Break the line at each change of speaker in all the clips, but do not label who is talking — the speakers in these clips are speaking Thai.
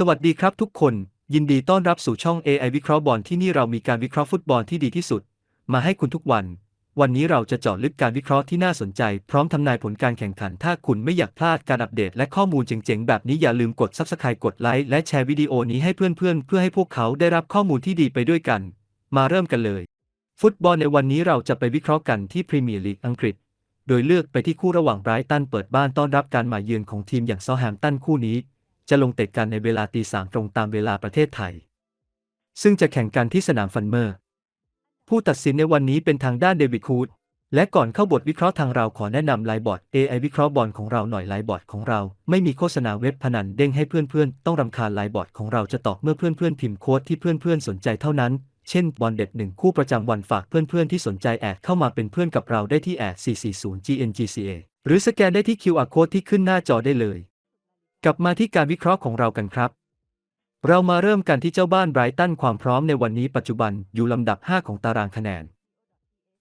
สวัสดีครับทุกคน ยินดีต้อนรับสู่ช่อง AI วิเคราะห์บอลที่นี่เรามีการวิเคราะห์ฟุตบอลที่ดีที่สุด มาให้คุณทุกวัน วันนี้เราจะเจาะลึกการวิเคราะห์ที่น่าสนใจ พร้อมทำนายผลการแข่งขัน ถ้าคุณไม่อยากพลาดการอัปเดตและข้อมูลเจ๋งๆ แบบนี้อย่าลืมกด Subscribe กดไลค์และแชร์วิดีโอนี้ให้เพื่อนๆ เพื่อให้พวกเขาได้รับข้อมูลที่ดีไปด้วยกัน มาเริ่มกันเลย ฟุตบอลในวันนี้เราจะไปวิเคราะห์กันที่พรีเมียร์ลีกอังกฤษโดยเลือกไปที่คู่ระหว่างไบรตันเปิดบ้านต้อนรับการมาเยือนของทีมอย่างซาท์แฮมตันคู่นี้ จะลงเตะกันในเวลาตีสามตรงตามเวลาประเทศไทย ซึ่งจะแข่งกันที่สนามฟันเมอร์ ผู้ตัดสินในวันนี้เป็นทางด้านเดวิดคูดและก่อนเข้าบทวิเคราะห์ทางเราขอแนะนำไลน์บอร์ด AI วิเคราะห์บอลของเราหน่อยไลน์บอร์ดของเรา ไม่มีโฆษณาเว็บพนันเด้งให้เพื่อนๆ ต้องรำคาญไลน์บอร์ดของเราจะตอบเมื่อเพื่อนๆ พิมพ์โค้ดที่เพื่อนๆ สนใจเท่านั้น เช่น บอลเด็ดหนึ่งคู่ประจำวันฝากเพื่อนๆ ที่สนใจแอดเข้ามาเป็นเพื่อนกับเราได้ที่แอด440 GNGCA หรือสแกนได้ที่ QR code ที่ขึ้นหน้าจอได้เลย กลับมาที่การวิเคราะห์ของเรากันครับ เรามาเริ่มกันที่เจ้าบ้านไบรตันความพร้อมในวันนี้ปัจจุบันอยู่ลำดับ 5 ของตารางคะแนน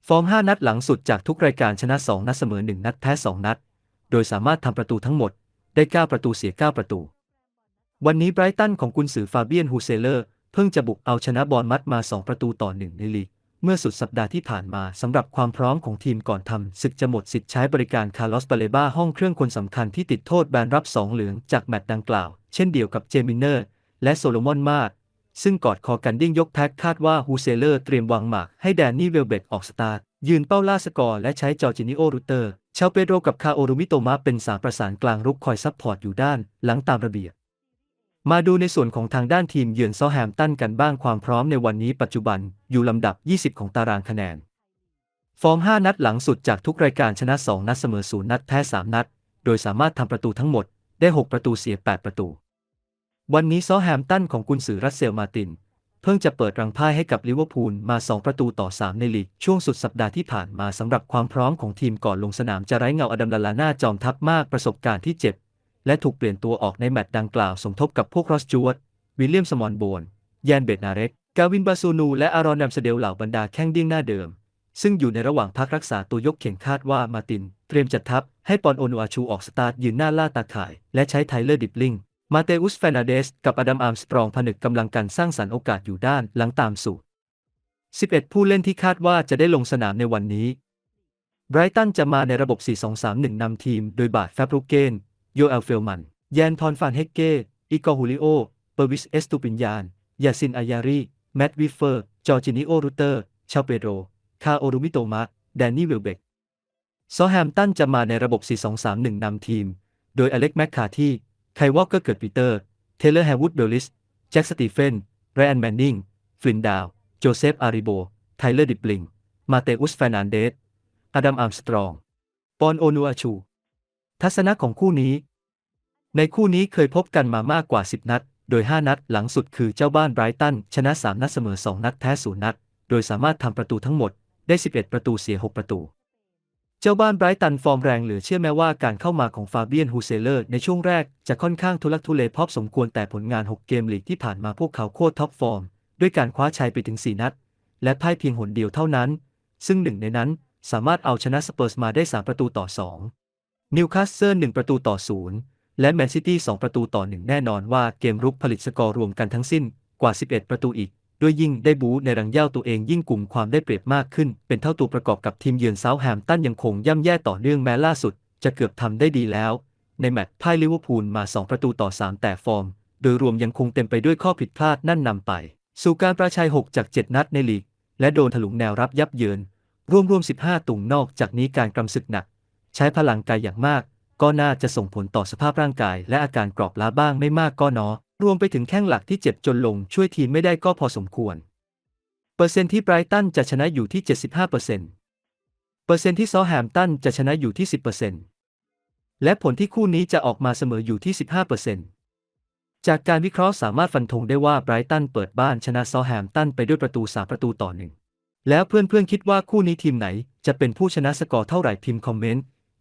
ฟอร์ม 5 นัดหลังสุดจากทุกรายการชนะ 2 นัดเสมอ 1 นัดแพ้ 2 นัด โดยสามารถทำประตูทั้งหมดได้ 9 ประตูเสีย 9 ประตู วันนี้ไบรตันของกุนซือฟาเบียนฮูเซเลอร์ เพิ่งจะบุกเอาชนะบอลมัดมา 2 ประตูต่อ 1 ในลีก เมื่อสุดสัปดาห์ที่ผ่านมาสำหรับความพร้อมของทีมก่อนทำศึกจะหมดสิทธิ์ใช้บริการคาร์ลอสบาเลบาห้องเครื่องคนสำคัญที่ติดโทษแบนรับ2เหลืองจากแมตช์ดังกล่าว เช่นเดียวกับเจมินเนอร์ และโซโลมอนมาดซึ่งกอดคอกันดิ้งยกแพ็คคาดว่าฮูเซเลอร์เตรียมวางหมากให้แดนนี่เวลเบตออกสตาร์ยืนเป้าล่าสกอร์และใช้จอร์จินิโอรูเตอร์ ชาวเปโดรกับคาโอรุมิโตมะเป็นสามประสานกลางรุกคอยซับพอร์ตอยู่ด้าน หลังตามระเบียบ มาดูในส่วนของทางด้านทีมเยือนเซาแฮมตันกันบ้างความพร้อมในวันนี้ปัจจุบันอยู่ลำดับ 20 ของตารางคะแนน ฟอร์ม 5 นัดหลังสุดจากทุกรายการชนะ 2 นัดเสมอ 0 นัดแพ้ 3 นัด โดยสามารถทำประตูทั้งหมดได้ 6 ประตูเสีย 8 ประตู วันนี้เซาแฮมตันของกุนซือรัสเซลมาติน เพิ่งจะเปิดรังพ่ายให้กับลิเวอร์พูลมา 2 ประตูต่อ 3 ในลีกช่วงสุดสัปดาห์ที่ผ่านมาสำหรับความพร้อมของทีมก่อนลงสนามจะไร้เงาอดัมลาลาน่าจอมทัพมากประสบการณ์ที่เจ็บ และถูกเปลี่ยนตัวออกในแมตช์ดังกล่าวสมทบกับพวกรอสจูวตวิลเลียมสมอนโบนแยนเบตนาเร็ก กาวินบาซูนู และอารอนแนมสเดลเหล่าบรรดาแข้งดิ้งหน้าเดิม ซึ่งอยู่ในระหว่างพักรักษาตัวยกเข่งคาดว่ามาติน เตรียมจัดทัพให้ปอนโอนูอาชูออกสตาร์ทยืนหน้าล่าตาข่าย และใช้ไทเลอร์ดิบลิง มาเตอุสแฟนาเดส กับอดัมอาร์มสตรองผนึกกำลังกันสร้างสรรค์โอกาสอยู่ด้านหลังตามสู่11 ผู้เล่นที่คาดว่าจะได้ลงสนามในวันนี้ไบรตันจะมาในระบบ 4-2-3-1 นำทีม โดยบาดแฟบรูเกน โยเอลเฟลมัน แยนทอนฟานเฮกเกอีกอร์ฮูลิโอ เปอร์วิสเอสตูปินยาน ยาซินอายารี แมตต์วิฟเฟอร์ จอร์จินิโอรูเตอร์ ชาเปโรคาโอรุมิโตมะ แดนนี่วิลเบกซอแฮมตันจะมาในระบบ 4-2-3-1 นำทีม โดยอเล็กแมคคาที่ ไควอลเกอร์เกิดปีเตอร์ เทเลอร์แฮวูดเบลลิส แจ็คสตีเฟน ไรอันแมนนิง ฟลินดาว โจเซฟ อาริโบ ไทเลอร์ดิบลิง มาเตอุสแฟนานเดส อดัมอาร์มสตรอง ปอนโอนูอาชู ทัศนะของคู่นี้ ในคู่นี้เคยพบกันมามากกว่า 10 นัด โดย 5 นัดหลังสุดคือเจ้าบ้านไบรตันชนะ 3 นัดเสมอ 2 นัดแพ้0นัด โดยสามารถทำประตูทั้งหมดได้ 11 ประตูเสีย 6 ประตู เจ้าบ้านไบรตันฟอร์มแรงเหลือเชื่อแม้ว่าการเข้ามาของฟาเบียนฮูเซเลอร์ในช่วงแรกจะค่อนข้างทุลักทุเลพอบสมควรแต่ผลงาน 6 เกมลีกที่ผ่านมาพวกเขาโคตรท็อปฟอร์ม ด้วยการคว้าชัยไปถึง 4 นัด และพ่ายเพียงหนเดียวเท่านั้น ซึ่งหนึ่งในนั้นสามารถเอาชนะสเปอร์สมาได้ 3 ประตูต่อ 2 นิวคาสเซิล1ประตูต่อ 0 และแมนซิตี้2ประตูต่อ1แน่นอนว่าเกมรุกผลิตสกอร์รวมกันทั้งสิ้นกว่า 11 ประตูอีก ด้วยยิ่งได้บูในรังเย่าตัวเองยิ่งกลุ่มความได้เปรียบมากขึ้น เป็นเท่าตัวประกอบกับทีมเยือนเซาแฮมตันยังคงย่ำแย่ต่อเนื่องแม้ล่าสุด จะเกือบทำได้ดีแล้ว ในแมตช์พ่ายลิเวอร์พูลมา 2 ประตูต่อ 3 แต่ฟอร์ม โดยรวมยังคงเต็มไปด้วยข้อผิดพลาดนั่นนำไป สู่การประชัย 6 จาก 7 นัดในลีก และโดนถลุงแนวรับยับเยินรวมรวม15 ตุ่งนอกจากนี้การกำศึกหนัก ใช้พลังกายอย่างมาก ก็น่าจะส่งผลต่อสภาพร่างกาย และอาการกรอบล้าบ้างไม่มากก็น้อยรวมไปถึงแข้งหลักที่เจ็บจนลงช่วยทีมไม่ได้ก็พอสมควร เปอร์เซ็นต์ที่ไบรตันจะชนะอยู่ที่ 75%เปอร์เซ็นต์เปอร์เซ็นต์ที่ซอแฮมตันจะชนะอยู่ที่ 10%และผลที่คู่นี้จะออกมาเสมออยู่ที่ 15%จากการวิเคราะห์สามารถฟันธงได้ว่าไบรตันเปิดบ้านชนะซอแฮมตันไปด้วยประตู 3 ประตูต่อหนึ่งแล้วเพื่อนๆคิดว่าคู่นี้ทีมไหนจะเป็นผู้ชนะสกอร์เท่าไหร่พิมพ์คอมเมนต์